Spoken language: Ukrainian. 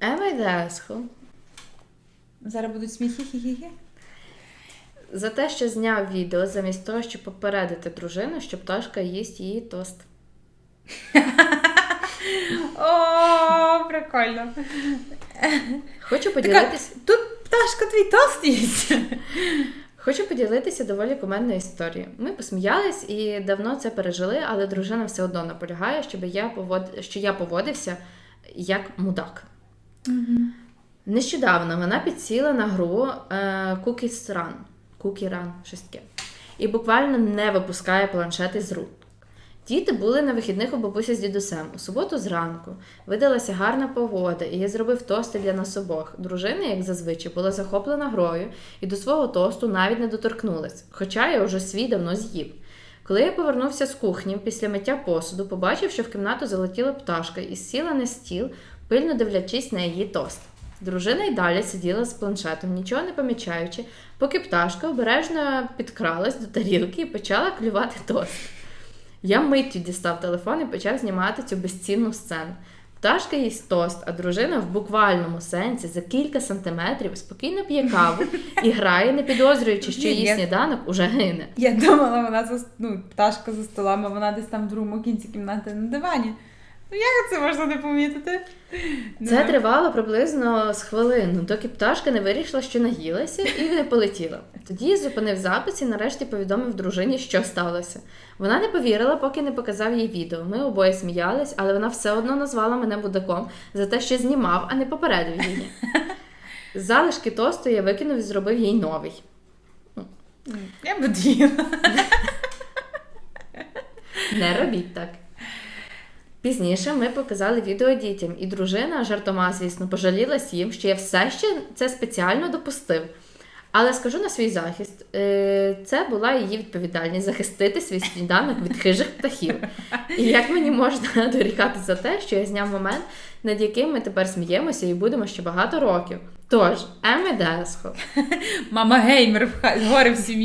Ема Ідесхо Зараз будуть сміхи хі за те, що зняв відео замість того, щоб попередити дружину, що пташка їсть її тост. О, прикольно. Хочу поділитися. тут пташка твій тост їсть. Хочу поділитися доволі кумедною історією. Ми посміялись і давно це пережили, але дружина все одно наполягає, щоб я повод... що я поводився як мудак. Нещодавно вона підсіла на гру е, Cookies Run. Cookie Run, щось таке. І буквально не випускає планшети з рук. Діти були на вихідних у бабусі з дідусем. У суботу зранку видалася гарна погода, і я зробив тости для нас обох. Дружина, як зазвичай, була захоплена грою і до свого тосту навіть не доторкнулась, хоча я вже свій давно з'їв. Коли я повернувся з кухні після миття посуду, побачив, що в кімнату залетіла пташка і сіла на стіл, пильно дивлячись на її тост. Дружина й далі сиділа з планшетом, нічого не помічаючи, поки пташка обережно підкралась до тарілки і почала клювати тост. Я миттю дістав телефон і почав знімати цю безцінну сцену. Пташка їсть тост, а дружина в буквальному сенсі за кілька сантиметрів спокійно п'є каву і грає, не підозрюючи, що її сніданок уже гине. Я думала, вона за ну, пташка за столом, а вона десь там в другому кінці кімнати на дивані. Ну як це можна не помітити? Це Ну, тривало приблизно з хвилину, доки пташка не вирішила, що наїлася, і не полетіла. Тоді зупинив запис і нарешті повідомив дружині, що сталося. Вона не повірила, поки не показав їй відео. Ми обоє сміялись, але вона все одно назвала мене будаком за те, що знімав, а не попередив її. Залишки тосту я викинув і зробив їй новий. Я б їла. Не робіть так. Пізніше ми показали відео дітям, і дружина, жартома, звісно, пожалілась їм, що я все ще це спеціально допустив. Але скажу на свій захист, е, це була її відповідальність захистити свій сніданок від хижих птахів. І як мені можна дорікати за те, що я зняв момент, над яким ми тепер сміємося і будемо ще багато років. Тож, Еми Десхо. Мама геймер в ха- в сім'ї.